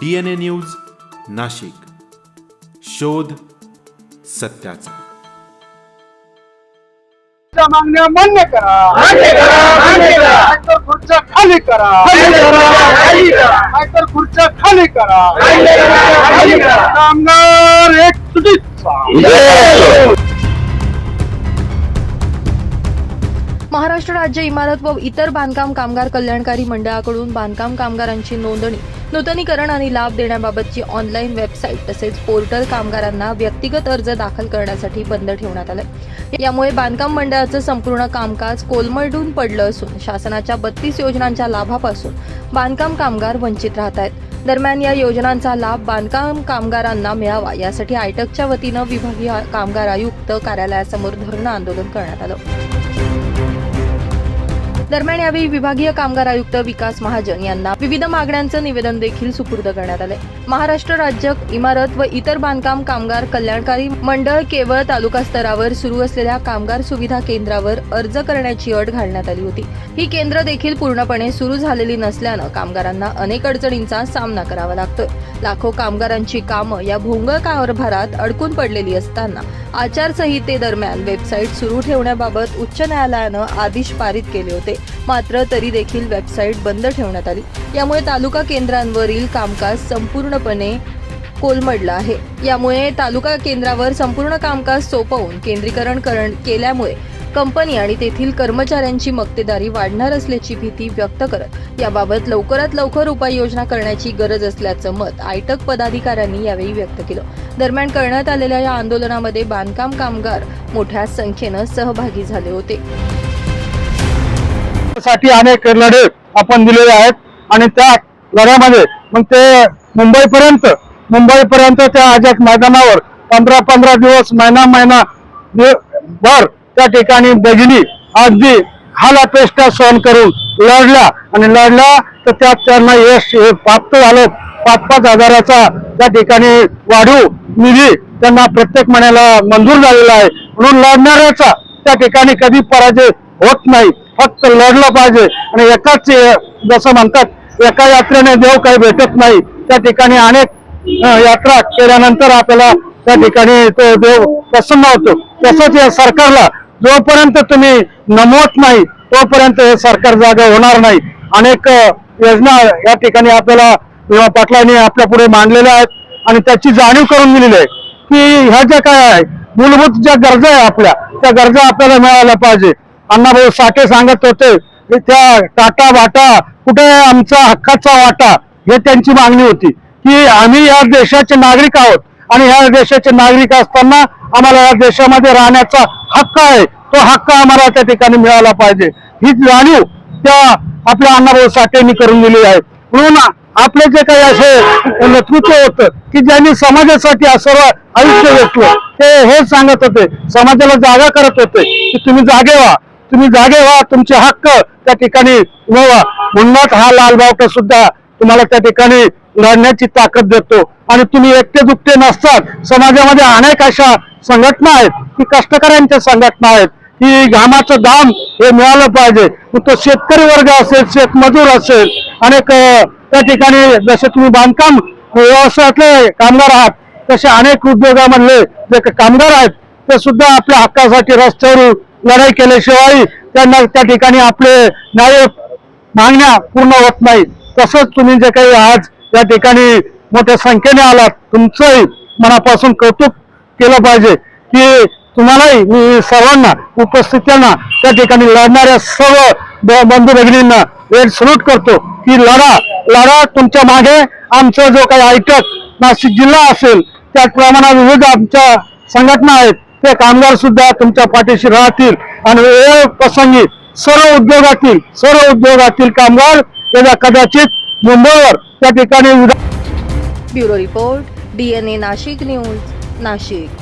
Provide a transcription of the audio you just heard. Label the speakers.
Speaker 1: D N A news Nashik. शोध सत्याचा.
Speaker 2: मागण्या मान्य करा. नाहीतर खुर्च्या खाली करा.
Speaker 3: खाली करा.
Speaker 2: नाहीतर खुर्च्या खाली. कामगार एक
Speaker 4: महाराष्ट्र राज्य इमारत व इतर बांधकाम कामगार कल्याणकारी मंडळाकडून बांधकाम कामगारांची नोंदणी नूतनीकरण आणि लाभ देण्याबाबतची ऑनलाईन वेबसाईट तसेच पोर्टल कामगारांना व्यक्तिगत अर्ज दाखल करण्यासाठी बंद ठेवण्यात आलंय. यामुळे बांधकाम मंडळाचं संपूर्ण कामकाज कोलमडून पडलं असून शासनाच्या बत्तीस योजनांच्या लाभापासून बांधकाम कामगार वंचित राहत आहेत दरम्यान या योजनांचा लाभ बांधकाम कामगारांना मिळावा यासाठी आयटकच्या वतीनं विभागीय कामगार आयुक्त कार्यालयासमोर धरणं आंदोलन करण्यात आलं. Thank you. दरम्यान यावेळी विभागीय कामगार आयुक्त विकास महाजन यांना विविध मागण्यांचं निवेदन देखील सुपूर्द करण्यात आले. महाराष्ट्र राज्य इमारत व इतर बांधकाम कामगार कल्याणकारी मंडळ केवळ तालुका स्तरावर सुरू असलेल्या कामगार सुविधा केंद्रावर अर्ज करण्याची अट घालण्यात आली होती. ही केंद्र देखील पूर्णपणे सुरू झालेली नसल्यानं कामगारांना अनेक अडचणींचा सामना करावा लागतोय. लाखो कामगारांची कामं या भोंगळ कारभारात अडकून पडलेली असताना आचारसंहितेदरम्यान वेबसाईट सुरू ठेवण्याबाबत उच्च न्यायालयानं आदेश पारित केले होते. मात्र तरी देखील वेबसाईट बंद ठेवण्यात आली. यामुळे तालुका केंद्रांवरील कामकाज संपूर्णपणे कोलमडलं आहे. यामुळे तालुका केंद्रावर संपूर्ण कामकाज सोपवून केंद्रीकरण करण केल्यामुळे कंपनी आणि तेथील कर्मचाऱ्यांची मक्तेदारी वाढणार असल्याची भीती व्यक्त करत याबाबत लवकरात लवकर उपाययोजना करण्याची गरज असल्याचं मत आयटक पदाधिकाऱ्यांनी यावेळी व्यक्त केलं. दरम्यान करण्यात आलेल्या या आंदोलनामध्ये बांधकाम कामगार मोठ्या संख्येनं सहभागी झाले होते.
Speaker 2: साठी अनेक लढे आपण दिलेले आहेत. आणि त्या लढ्यामध्ये मग ते मुंबईपर्यंत मुंबईपर्यंत त्या आझाद मैदानावर पंधरा पंधरा दिवस महिना महिना भर त्या ठिकाणी भगिनी अगदी हालापेष्टा सहन करून लढल्या. आणि लढल्या तर त्यात त्यांना यश हे प्राप्त झालं. पाच पाच हजाराचा त्या ठिकाणी वाढीव निधी त्यांना प्रत्येक महिन्याला मंजूर झालेला आहे. म्हणून लढणाऱ्याचा त्या ठिकाणी कधी पराजय होत नाही. फक्त लढलं पाहिजे. आणि एकाच जसं म्हणतात एका यात्रेने देव काही भेटत नाही. त्या ठिकाणी अनेक यात्रा केल्यानंतर आपल्याला त्या ठिकाणी तो देव प्रसन्न होतो. तसंच या सरकारला जोपर्यंत तुम्ही नमवत नाही तोपर्यंत हे सरकार जागा होणार नाही. अनेक योजना या ठिकाणी आपल्याला विमा पाटलांनी आपल्या पुढे मांडलेल्या आहेत. आणि त्याची जाणीव करून दिलेली आहे की ह्या ज्या काय आहे मूलभूत ज्या गरजा आहे आपल्या त्या गरजा आपल्याला मिळायला पाहिजे. अण्णाभाऊ साठे सांगत होते की त्या टाटा वाटा कुठे आमचा हक्काचा वाटा? हे त्यांची मागणी होती. की आम्ही या देशाचे नागरिक आहोत आणि ह्या देशाचे नागरिक असताना आम्हाला या देशामध्ये राहण्याचा हक्क आहे. तो हक्क आम्हाला त्या ठिकाणी मिळाला पाहिजे. ही जाणीव त्या आपल्या अण्णाभाऊ साठेंनी करून दिली आहे. म्हणून आपले जे काही असे नेतृत्व होतं की ज्यांनी समाजासाठी सर्व आयुष्य घेतलं ते हे सांगत होते समाजाला जागा करत होते की तुम्ही जागे व्हा. तुम्ही जागे व्हा तुमचे हक्क त्या ठिकाणी मिळवा म्हणूनच हा लालबावटा सुद्धा तुम्हाला त्या ठिकाणी लढण्याची ताकद देतो. आणि तुम्ही एकटे दुखते नसतात. समाजामध्ये अनेक अशा संघटना आहेत की कष्टकऱ्यांच्या संघटना आहेत. की घामाचं दाम हे मिळालं पाहिजे. मग तो शेतकरी वर्ग असेल शेतमजूर असेल अनेक त्या ठिकाणी जसे तुम्ही बांधकाम व्यवसायातले कामगार आहात तसे अनेक उद्योगामधले जे कामगार आहेत ते सुद्धा आपल्या हक्कासाठी रस्त्यावर लढाई केल्याशिवाय त्यांना त्या ठिकाणी आपले न्याय मागण्या पूर्ण होत नाही. तसंच तुम्ही जे काही आज या ठिकाणी मोठ्या संख्येने आलात तुमचंही मनापासून कौतुक केलं पाहिजे की तुम्हालाही मी सर्वांना उपस्थितांना त्या ठिकाणी लढणाऱ्या सर्व ब- बंधू भगिनींना वेळ सलूट करतो की लढा लढा तुमच्या मागे. आमचा जो काही आयटक नाशिक जिल्हा असेल त्याचप्रमाणे विविध आमच्या संघटना आहेत ते कामगार सुद्धा तुमच्या पाठीशी राहतील आणि वेळ प्रसंगी सर्व उद्योगातील सर्व उद्योगातील कामगार त्याला कदाचित मुंबईवर त्या ठिकाणी
Speaker 4: bureau report DNA Nashik news Nashik.